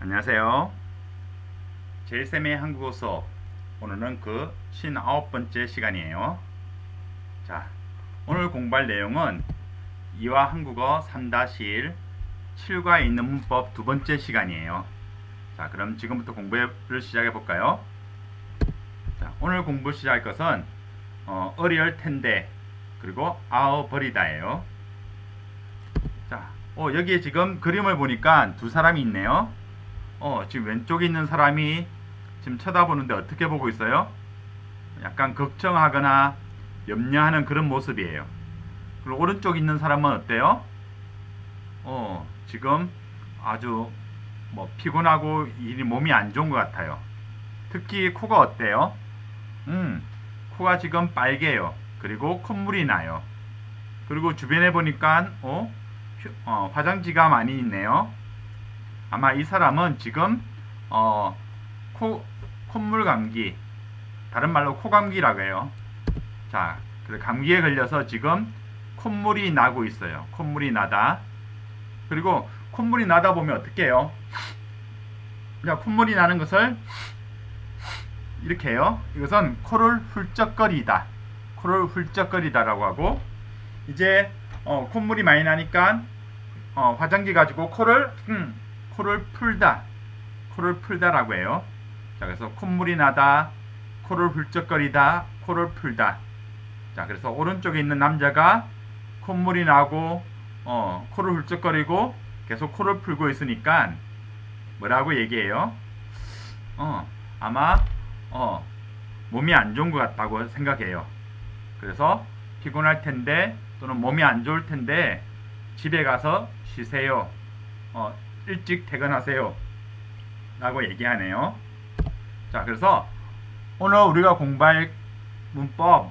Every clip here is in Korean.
안녕하세요. 제일쌤의 한국어 수업 오늘은 그 59번째 시간이에요. 자, 오늘 공부할 내용은 이와 한국어 3-1 7과 있는 문법 두 번째 시간이에요. 자, 그럼 지금부터 공부를 시작해 볼까요? 자, 오늘 공부 시작할 것은 어, 어리얼 텐데 그리고 아어 버리다예요. 자, 어, 여기에 지금 그림을 보니까 두 사람이 있네요. 어, 지금 왼쪽에 있는 사람이 지금 쳐다보는데 어떻게 보고 있어요? 약간 걱정하거나 염려하는 그런 모습이에요. 그리고 오른쪽에 있는 사람은 어때요? 어, 지금 아주 뭐 피곤하고 이 몸이 안 좋은 것 같아요. 특히 코가 어때요? 음, 코가 지금 빨개요. 그리고 콧물이 나요. 그리고 주변에 보니까 어, 휴- 어, 화장지가 많이 있네요. 아마 이 사람은 지금 어, 코 콧물 감기 다른 말로 코 감기라고 해요. 자, 그래서 감기에 걸려서 지금 콧물이 나고 있어요. 콧물이 나다. 그리고 콧물이 나다 보면 어떻게 해요? 자, 콧물이 나는 것을 이렇게 해요. 이것은 코를 훌쩍거리다. 코를 훌쩍거리다라고 하고 이제 어, 콧물이 많이 나니까 어, 화장지 가지고 코를 음, 코를 풀다. 코를 풀다라고 해요. 자, 그래서 콧물이 나다, 코를 훌쩍거리다, 코를 풀다. 자, 그래서 오른쪽에 있는 남자가 콧물이 나고 어, 코를 훌쩍거리고 계속 코를 풀고 있으니까 뭐라고 얘기해요? 어, 아마 어, 몸이 안 좋은 것 같다고 생각해요. 그래서 피곤할 텐데 또는 몸이 안 좋을 텐데 집에 가서 쉬세요. 어, 일찍 퇴근하세요. 라고 얘기하네요. 자, 그래서 오늘 우리가 공부할 문법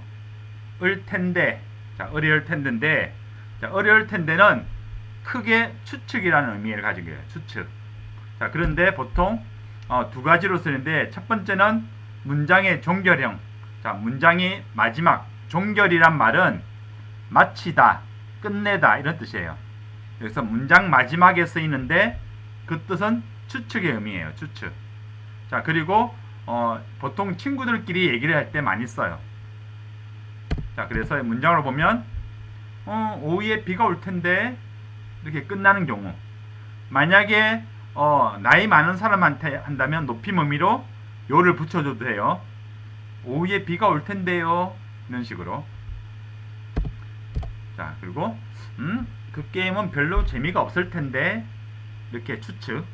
을 텐데 자, 어려울 텐데인데 자, 어려울 텐데는 크게 추측이라는 의미를 가지고 있어요. 추측. 자, 그런데 보통 어, 두 가지로 쓰는데 첫 번째는 문장의 종결형. 자, 문장이 마지막 종결이란 말은 마치다, 끝내다 이런 뜻이에요. 그래서 문장 마지막에 쓰이는데 그 뜻은 추측의 의미예요. 추측. 자, 그리고 어, 보통 친구들끼리 얘기를 할 때 많이 써요. 자, 그래서 문장을 보면 어, 오후에 비가 올 텐데 이렇게 끝나는 경우. 만약에 어, 나이 많은 사람한테 한다면 높임 의미로 요를 붙여줘도 돼요. 오후에 비가 올 텐데요. 이런 식으로. 자, 그리고 음, 그 게임은 별로 재미가 없을 텐데 이렇게 추측.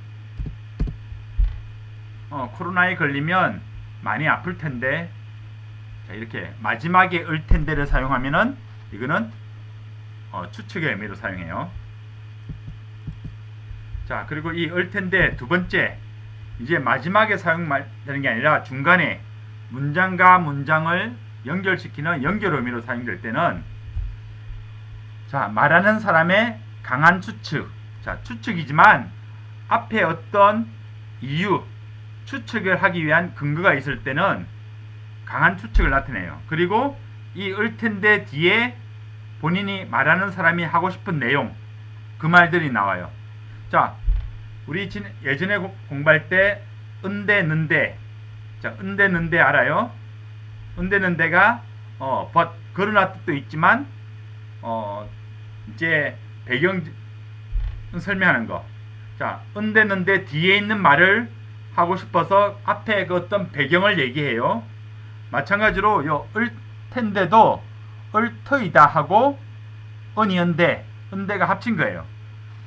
어, 코로나에 걸리면 많이 아플 텐데 자, 이렇게 마지막에 을 텐데를 사용하면은 이거는 어, 추측의 의미로 사용해요. 자, 그리고 이 을 텐데 두 번째 이제 마지막에 사용되는 게 아니라 중간에 문장과 문장을 연결시키는 연결 의미로 사용될 때는 자, 말하는 사람의 강한 추측. 자, 추측이지만 앞에 어떤 이유, 추측을 하기 위한 근거가 있을 때는 강한 추측을 나타내요. 그리고 이 을텐데 뒤에 본인이 말하는 사람이 하고 싶은 내용, 그 말들이 나와요. 자, 우리 진- 예전에 고- 공부할 때 은대, 는대. 자, 은대, 는대 알아요? 은대, 는대가 어, but, 그러나 뜻도 있지만 어, 이제 배경 설명하는 거. 자, 은대, 는대 뒤에 있는 말을 하고 싶어서 앞에 그 어떤 배경을 얘기해요. 마찬가지로 요 을텐데도 을터이다 하고 은이 은대, 은대가 합친 거예요.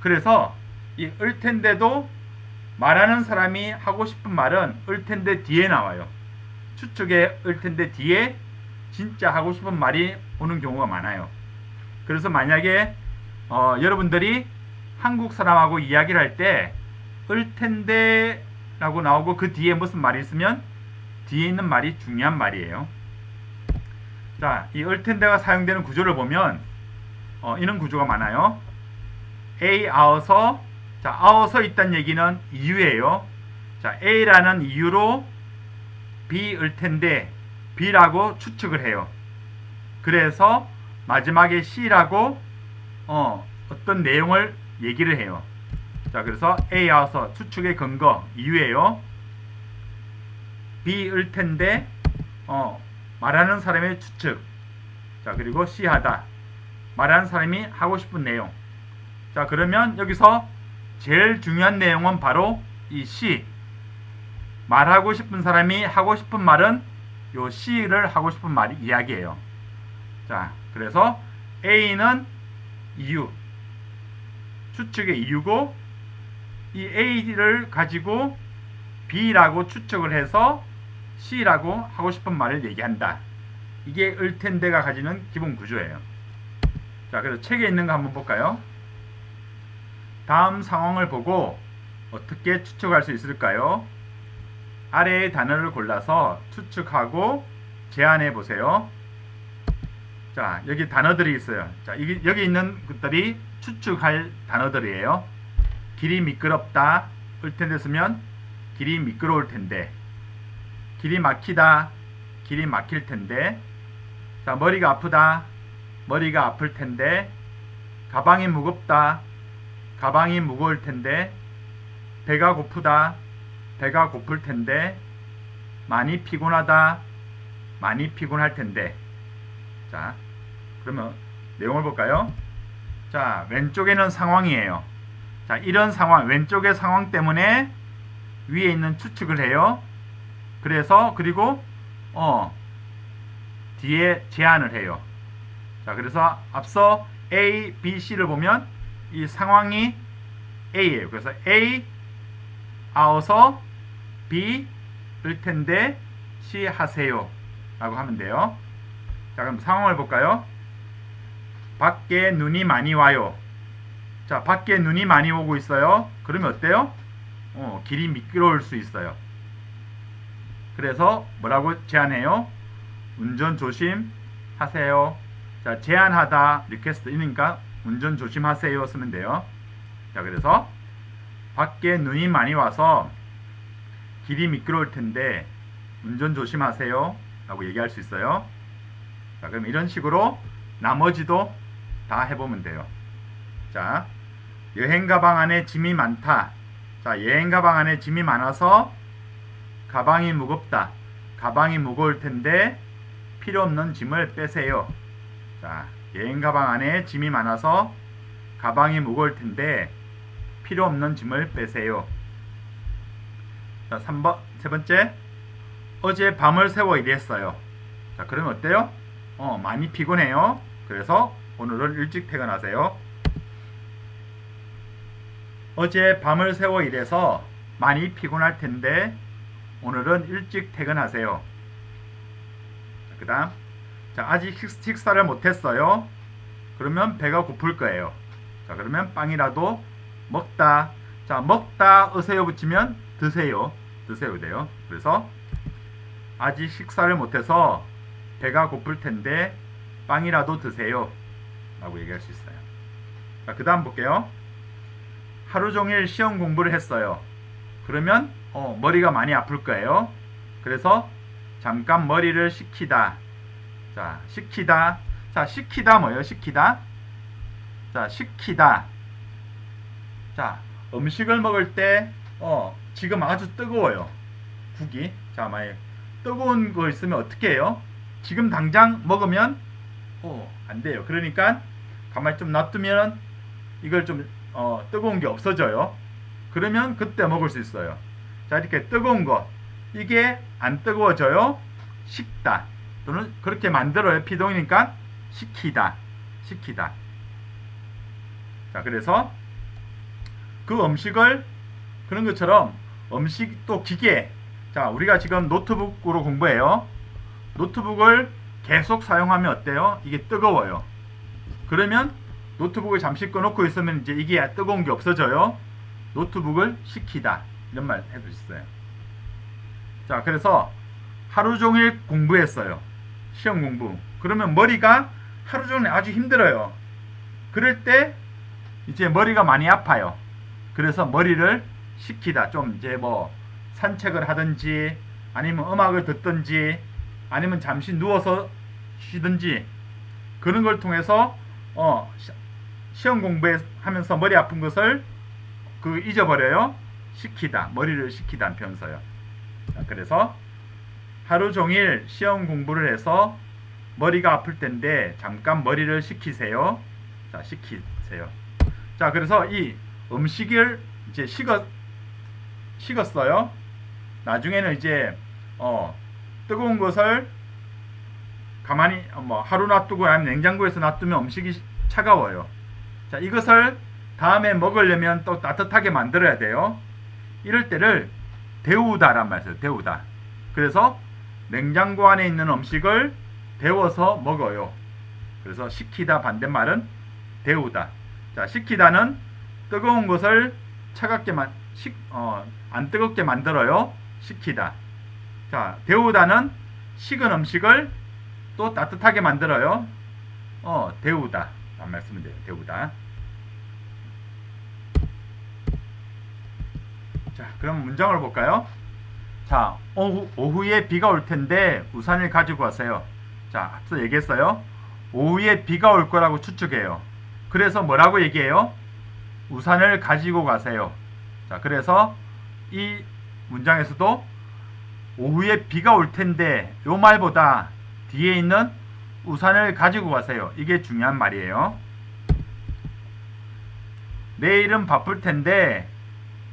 그래서 이 을텐데도 말하는 사람이 하고 싶은 말은 을텐데 뒤에 나와요. 추측의 을텐데 뒤에 진짜 하고 싶은 말이 오는 경우가 많아요. 그래서 만약에 어, 여러분들이 한국 사람하고 이야기를 할 때 을 텐데 라고 나오고 그 뒤에 무슨 말이 있으면 뒤에 있는 말이 중요한 말이에요. 자, 이 을 텐데가 사용되는 구조를 보면 어, 이런 구조가 많아요. A 아어서 자 아어서 있다는 얘기는 이유예요. 자 A라는 이유로 B 을 텐데 B라고 추측을 해요. 그래서 마지막에 C라고 어, 어떤 내용을 얘기를 해요. 자, 그래서 A 하서 추측의 근거 이유예요. B일 텐데 어, 말하는 사람의 추측. 자, 그리고 C 하다. 말하는 사람이 하고 싶은 내용. 자, 그러면 여기서 제일 중요한 내용은 바로 이 C. 말하고 싶은 사람이 하고 싶은 말은 요 C를 하고 싶은 말이 이야기예요. 자, 그래서 A는 이유, 추측의 이유고 이 A를 가지고 B라고 추측을 해서 C라고 하고 싶은 말을 얘기한다. 이게 을텐데가 가지는 기본 구조예요. 자, 그래서 책에 있는 거 한번 볼까요? 다음 상황을 보고 어떻게 추측할 수 있을까요? 아래의 단어를 골라서 추측하고 제안해 보세요. 자, 여기 단어들이 있어요. 자, 여기, 여기 있는 것들이 추측할 단어들이에요. 길이 미끄럽다. 을 텐데 쓰면 길이 미끄러울 텐데. 길이 막히다. 길이 막힐 텐데. 자, 머리가 아프다. 머리가 아플 텐데. 가방이 무겁다. 가방이 무거울 텐데. 배가 고프다. 배가 고플 텐데. 많이 피곤하다. 많이 피곤할 텐데. 자, 그러면 내용을 볼까요? 자, 왼쪽에는 상황이에요. 자, 이런 상황, 왼쪽의 상황 때문에 위에 있는 추측을 해요. 그래서 그리고 어 뒤에 제안을 해요. 자, 그래서 앞서 A, B, C를 보면 이 상황이 A예요. 그래서 A 아어서 B일 텐데 C 하세요. 라고 하면 돼요. 자, 그럼 상황을 볼까요? 밖에 눈이 많이 와요. 자, 밖에 눈이 많이 오고 있어요. 그러면 어때요? 어, 길이 미끄러울 수 있어요. 그래서 뭐라고 제안해요? 운전 조심 하세요. 자, 제안하다 리퀘스트 이니까 운전 조심하세요 쓰면 돼요. 자, 그래서 밖에 눈이 많이 와서 길이 미끄러울 텐데 운전 조심하세요. 라고 얘기할 수 있어요. 자, 그럼 이런 식으로 나머지도 다 해보면 돼요. 자, 여행 가방 안에 짐이 많다. 자, 여행 가방 안에 짐이 많아서 가방이 무겁다. 가방이 무거울 텐데 필요 없는 짐을 빼세요. 자, 여행 가방 안에 짐이 많아서 가방이 무거울 텐데 필요 없는 짐을 빼세요. 자, 3번 세 번째. 어제 밤을 새워 일했어요. 자, 그러면 어때요? 어, 많이 피곤해요. 그래서 오늘은 일찍 퇴근하세요. 어제 밤을 새워 일해서 많이 피곤할 텐데 오늘은 일찍 퇴근하세요. 그 다음 자 아직 식, 사를 못했어요. 그러면 배가 고플 거예요. 자 그러면 빵이라도 먹다 자 먹다 으세요 붙이면 드세요. 드세요 돼요. 그래서 아직 식사를 못해서 배가 고플 텐데 빵이라도 드세요. 라고 얘기할 수 있어요. 자, 그 다음 볼게요. 하루 종일 시험 공부를 했어요. 그러면 어, 머리가 많이 아플 거예요. 그래서 잠깐 머리를 식히다. 자, 식히다. 자, 식히다 뭐예요? 식히다. 자, 식히다. 자, 음식을 먹을 때 어, 지금 아주 뜨거워요. 국이. 자, 만약 뜨거운 거 있으면 어떻게 해요? 지금 당장 먹으면 어, 안 돼요. 그러니까 가만히 좀 놔두면 이걸 좀 어, 뜨거운 게 없어져요. 그러면 그때 먹을 수 있어요. 자, 이렇게 뜨거운 거. 이게 안 뜨거워져요. 식다. 또는 그렇게 만들어요. 피동이니까 식히다. 식히다. 자, 그래서 그 음식을 그런 것처럼 음식 또 기계. 자, 우리가 지금 노트북으로 공부해요. 노트북을 계속 사용하면 어때요? 이게 뜨거워요. 그러면 노트북을 잠시 꺼놓고 있으면 이제 이게 뜨거운 게 없어져요. 노트북을 식히다. 이런 말 해도 있어요. 자, 그래서 하루 종일 공부했어요. 시험 공부. 그러면 머리가 하루 종일 아주 힘들어요. 그럴 때 이제 머리가 많이 아파요. 그래서 머리를 식히다. 좀 이제 뭐 산책을 하든지 아니면 음악을 듣든지 아니면 잠시 누워서 쉬든지 그런 걸 통해서 어 시, 험 공부하면서 머리 아픈 것을 그 잊어버려요. 시키다. 머리를 시키다는 표현 써요. 자, 그래서 하루 종일 시험 공부를 해서 머리가 아플 텐데 잠깐 머리를 식히세요. 자, 식히세요. 자, 그래서 이 음식을 이제 식었 식었어요. 나중에는 이제 어 뜨거운 것을 가만히 어, 뭐 하루 놔두고 아니면 냉장고에서 놔두면 음식이 차가워요. 자, 이것을 다음에 먹으려면 또 따뜻하게 만들어야 돼요. 이럴 때를 데우다란 말이에요. 데우다. 그래서 냉장고 안에 있는 음식을 데워서 먹어요. 그래서 식히다 반대말은 데우다. 자, 식히다는 뜨거운 것을 차갑게 만, 식, 어, 안 뜨겁게 만들어요. 식히다. 자, 데우다는 식은 음식을 또 따뜻하게 만들어요. 어, 데우다. 란 말씀은 돼요. 데우다. 자, 그럼 문장을 볼까요? 자, 오후, 오후에 비가 올 텐데 우산을 가지고 가세요. 자, 앞서 얘기했어요. 오후에 비가 올 거라고 추측해요. 그래서 뭐라고 얘기해요? 우산을 가지고 가세요. 자, 그래서 이 문장에서도 오후에 비가 올 텐데 요 말보다 뒤에 있는 우산을 가지고 가세요. 이게 중요한 말이에요. 내일은 바쁠 텐데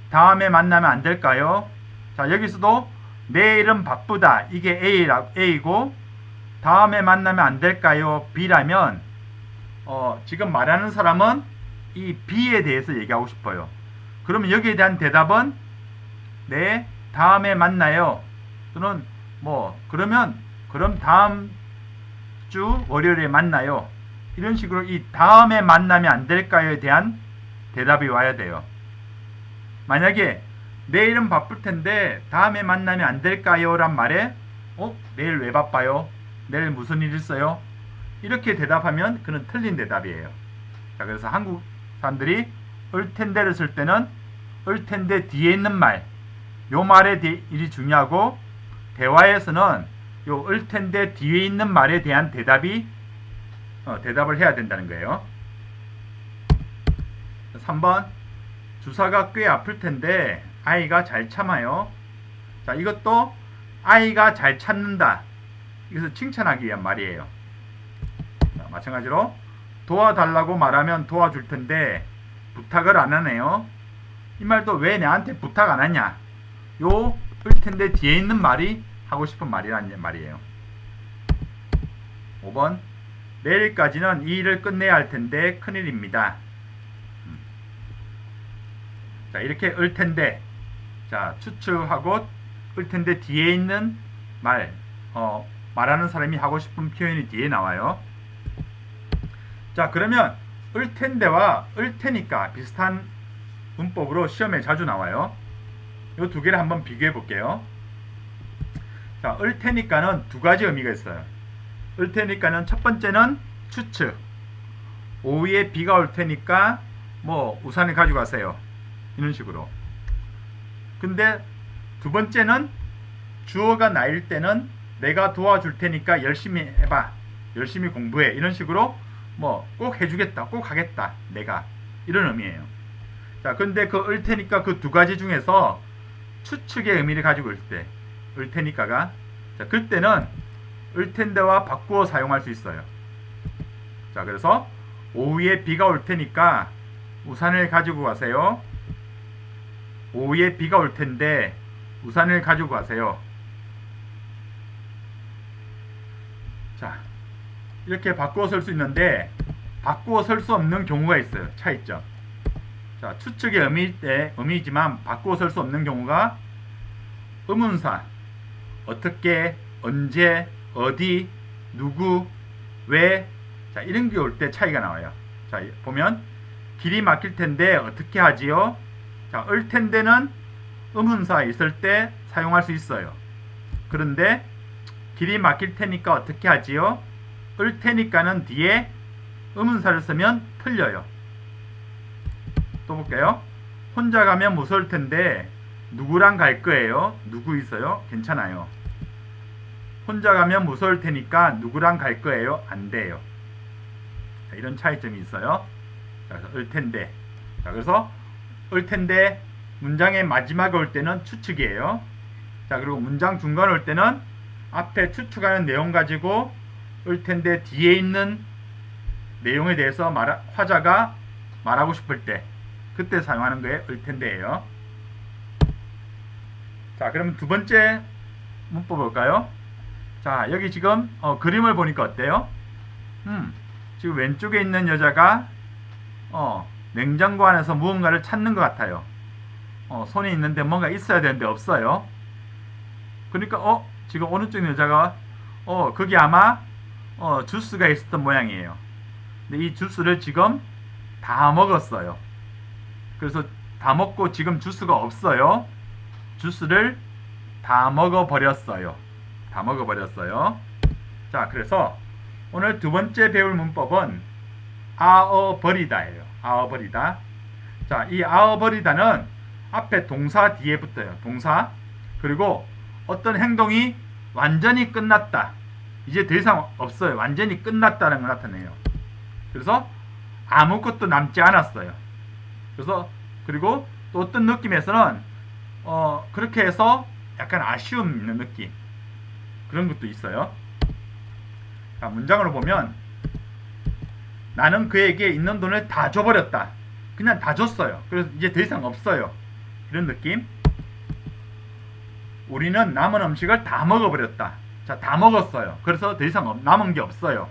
다음에 만나면 안 될까요? 자, 여기서도 내일은 바쁘다. 이게 A라, A고 다음에 만나면 안 될까요? B라면 어, 지금 말하는 사람은 이 B에 대해서 얘기하고 싶어요. 그러면 여기에 대한 대답은 네, 다음에 만나요. 또는 뭐 그러면 그럼 다음 주 월요일에 만나요. 이런 식으로 이 다음에 만나면 안 될까요에 대한 대답이 와야 돼요. 만약에 내일은 바쁠 텐데 다음에 만나면 안 될까요? 란 말에 어? 내일 왜 바빠요? 내일 무슨 일 있어요? 이렇게 대답하면 그는 틀린 대답이에요. 자, 그래서 한국 사람들이 을 텐데를 쓸 때는 을 텐데 뒤에 있는 말, 요 말의 대, 일이 중요하고 대화에서는 요 을 텐데 뒤에 있는 말에 대한 대답이 어, 대답을 해야 된다는 거예요. 3번 주사가 꽤 아플 텐데 아이가 잘 참아요. 자, 이것도 아이가 잘 참는다. 이것을 칭찬하기 위한 말이에요. 자, 마찬가지로 도와달라고 말하면 도와줄 텐데 부탁을 안 하네요. 이 말도 왜 나한테 부탁 안 하냐? 요 을 텐데 뒤에 있는 말이 하고 싶은 말이라는 말이에요. 5번 내일까지는 이 일을 끝내야 할 텐데 큰일입니다. 음. 자 이렇게 을 텐데 자 추측하고 을 텐데 뒤에 있는 말 어, 말하는 사람이 하고 싶은 표현이 뒤에 나와요. 자 그러면 을 텐데와 을 테니까 비슷한 문법으로 시험에 자주 나와요. 이 두 개를 한번 비교해 볼게요. 자, 을 테니까는 두 가지 의미가 있어요. 을 테니까는 첫 번째는 추측. 오후에 비가 올 테니까 뭐 우산을 가지고 가세요. 이런 식으로. 근데 두 번째는 주어가 나일 때는 내가 도와줄 테니까 열심히 해봐. 열심히 공부해. 이런 식으로 뭐 꼭 해주겠다. 꼭 하겠다. 내가. 이런 의미예요. 자, 근데 그 을 테니까 그 두 가지 중에서 추측의 의미를 가지고 있을 때 을 테니까가 자, 그때는 을 텐데와 바꾸어 사용할 수 있어요. 자, 그래서 오후에 비가 올 테니까 우산을 가지고 가세요. 오후에 비가 올 텐데 우산을 가지고 가세요. 자, 이렇게 바꾸어 쓸 수 있는데 바꾸어 쓸 수 없는 경우가 있어요. 차이점. 자, 추측의 의미 때 의미지만 바꾸어 쓸 수 없는 경우가 의문사 어떻게 언제 어디 누구 왜 자, 이런 게 올 때 차이가 나와요. 자, 보면 길이 막힐 텐데 어떻게 하지요? 자, 을 텐데는 의문사 있을 때 사용할 수 있어요. 그런데 길이 막힐 테니까 어떻게 하지요? 을 테니까는 뒤에 의문사를 쓰면 틀려요. 또 볼게요. 혼자 가면 무서울 텐데 누구랑 갈 거예요? 누구 있어요? 괜찮아요. 혼자 가면 무서울 테니까 누구랑 갈 거예요? 안 돼요. 자, 이런 차이점이 있어요. 자, 그래서 을 텐데. 자, 그래서 을 텐데 문장의 마지막에 올 때는 추측이에요. 자 그리고 문장 중간에 올 때는 앞에 추측하는 내용 가지고 을 텐데 뒤에 있는 내용에 대해서 말 화자가 말하고 싶을 때 그때 사용하는 거에 을 텐데예요. 자 그러면 두 번째 문법 볼까요? 자 여기 지금 어, 그림을 보니까 어때요? 음 지금 왼쪽에 있는 여자가 어, 냉장고 안에서 무언가를 찾는 것 같아요. 어, 손이 있는데 뭔가 있어야 되는데 없어요. 그러니까 어 지금 오른쪽 여자가 어 거기 아마 어 주스가 있었던 모양이에요. 근데 이 주스를 지금 다 먹었어요. 그래서 다 먹고 지금 주스가 없어요. 주스를 다 먹어 버렸어요. 다 먹어 버렸어요. 자, 그래서 오늘 두 번째 배울 문법은 아어 버리다예요. 아어 버리다. 자, 이 아어 버리다는 앞에 동사 뒤에 붙어요. 동사. 그리고 어떤 행동이 완전히 끝났다. 이제 더 이상 없어요. 완전히 끝났다는 걸 나타내요. 그래서 아무것도 남지 않았어요. 그래서 그리고 또 어떤 느낌에서는 어 그렇게 해서 약간 아쉬움 있는 느낌 그런 것도 있어요. 자, 문장으로 보면 나는 그에게 있는 돈을 다 줘버렸다. 그냥 다 줬어요. 그래서 이제 더 이상 없어요. 이런 느낌. 우리는 남은 음식을 다 먹어버렸다. 자, 다 먹었어요. 그래서 더 이상 없- 남은 게 없어요.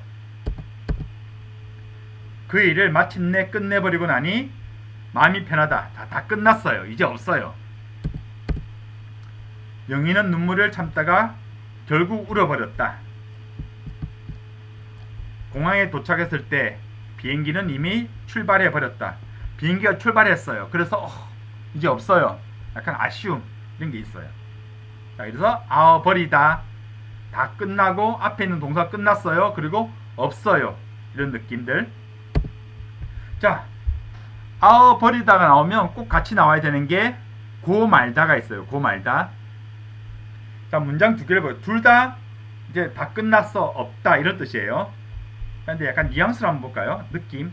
그 일을 마침내 끝내버리고 나니 마음이 편하다. 다, 다 끝났어요. 이제 없어요. 영희는 눈물을 참다가 결국 울어버렸다. 공항에 도착했을 때 비행기는 이미 출발해 버렸다. 비행기가 출발했어요. 그래서 어, 이제 없어요. 약간 아쉬움 이런 게 있어요. 자, 그래서 아어 버리다 다 끝나고 앞에 있는 동사 끝났어요. 그리고 없어요. 이런 느낌들. 자, 아어 버리다가 나오면 꼭 같이 나와야 되는 게 고 말다가 있어요. 고 말다. 자, 문장 두 개를 보요. 둘다 이제 다 끝났어, 없다 이런 뜻이에요. 근데 약간 뉘앙스를 한번 볼까요? 느낌.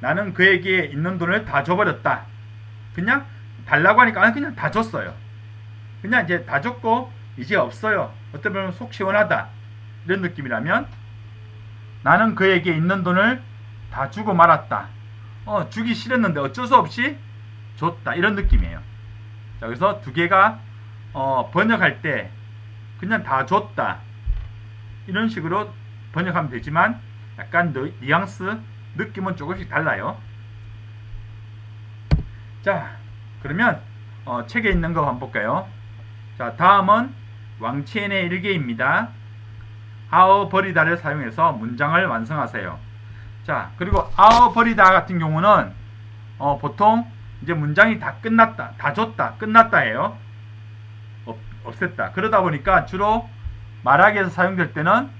나는 그에게 있는 돈을 다 줘버렸다. 그냥 달라고 하니까 아, 그냥 다 줬어요. 그냥 이제 다 줬고 이제 없어요. 보면 속 시원하다. 이런 느낌이라면 나는 그에게 있는 돈을 다 주고 말았다. 어, 주기 싫었는데 어쩔 수 없이 줬다. 이런 느낌이에요. 자, 그래서 두 개가 어, 번역할 때 그냥 다 줬다. 이런 식으로 번역하면 되지만 약간 느, 뉘앙스, 느낌은 조금씩 달라요. 자, 그러면 어, 책에 있는 거 한번 볼까요? 자, 다음은 왕치엔의 일기입니다. 아어 버리다를 사용해서 문장을 완성하세요. 자, 그리고 아어 버리다 같은 경우는 어, 보통 이제 문장이 다 끝났다, 다 줬다, 끝났다예요. 없, 없앴다. 그러다 보니까 주로 말하기에서 사용될 때는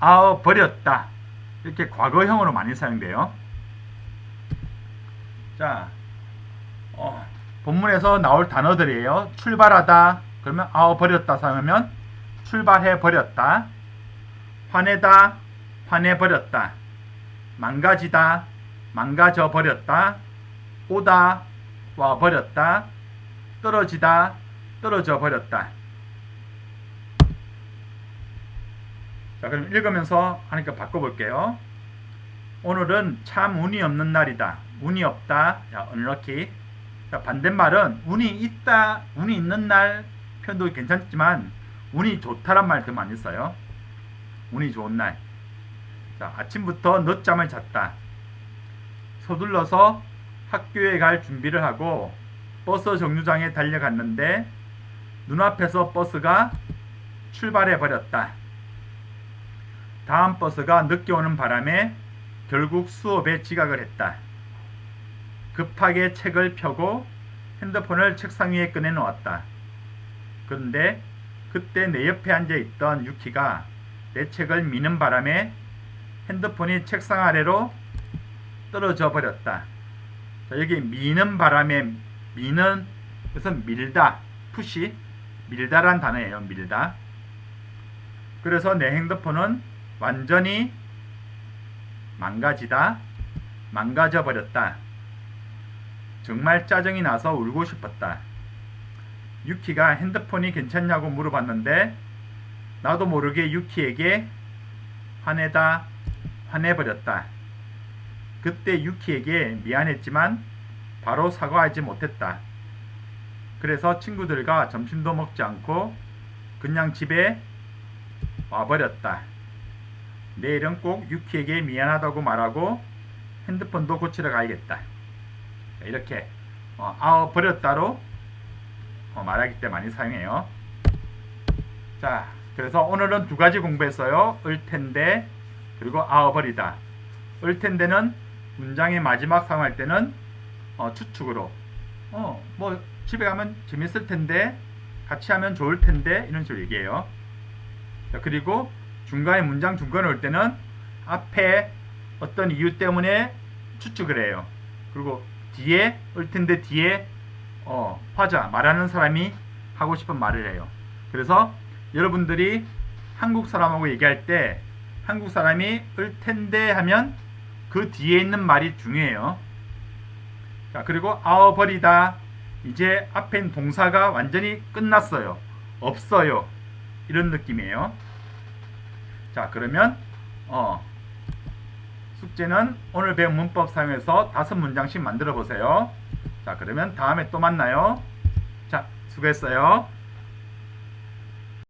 아어 버렸다 이렇게 과거형으로 많이 사용돼요. 자, 어, 본문에서 나올 단어들이에요. 출발하다 그러면 아어 버렸다 사용하면 출발해 버렸다. 화내다 화내 버렸다. 망가지다 망가져 버렸다. 오다 와 버렸다. 떨어지다 떨어져 버렸다. 자, 그럼 읽으면서 하니까 바꿔볼게요. 오늘은 참 운이 없는 날이다. 운이 없다. 자, unlucky. 자, 반대말은 운이 있다, 운이 있는 날 표현도 괜찮지만 운이 좋다란 말 더 많이 써요. 운이 좋은 날. 자, 아침부터 늦잠을 잤다. 서둘러서 학교에 갈 준비를 하고 버스 정류장에 달려갔는데 눈앞에서 버스가 출발해 버렸다. 다음 버스가 늦게 오는 바람에 결국 수업에 지각을 했다. 급하게 책을 펴고 핸드폰을 책상 위에 꺼내 놓았다. 그런데 그때 내 옆에 앉아 있던 유키가 내 책을 미는 바람에 핸드폰이 책상 아래로 떨어져 버렸다. 자, 여기 미는 바람에 미는 그것은 밀다, 푸시, 밀다란 단어예요. 밀다. 그래서 내 핸드폰은 완전히 망가지다, 망가져 버렸다. 정말 짜증이 나서 울고 싶었다. 유키가 핸드폰이 괜찮냐고 물어봤는데 나도 모르게 유키에게 화내다 화내버렸다. 그때 유키에게 미안했지만 바로 사과하지 못했다. 그래서 친구들과 점심도 먹지 않고 그냥 집에 와버렸다. 내일은 꼭 유키에게 미안하다고 말하고 핸드폰도 고치러 가야겠다. 자, 이렇게 어, 아어 버렸다로 어, 말하기 때 많이 사용해요. 자, 그래서 오늘은 두 가지 공부했어요. 을 텐데 그리고 아어 버리다. 을 텐데는 문장의 마지막 사용할 때는 어, 추측으로 어, 뭐 집에 가면 재밌을 텐데 같이 하면 좋을 텐데 이런 식으로 얘기해요. 자, 그리고 중간에 문장 중간에 올 때는 앞에 어떤 이유 때문에 추측을 해요. 그리고 뒤에 올 텐데 뒤에 어, 화자 말하는 사람이 하고 싶은 말을 해요. 그래서 여러분들이 한국 사람하고 얘기할 때 한국 사람이 을 텐데 하면 그 뒤에 있는 말이 중요해요. 자, 그리고 아어 버리다. 이제 있는 동사가 완전히 끝났어요. 없어요. 이런 느낌이에요. 자, 그러면 어 숙제는 오늘 배운 문법 사용해서 다섯 문장씩 만들어 보세요. 자, 그러면 다음에 또 만나요. 자, 수고했어요.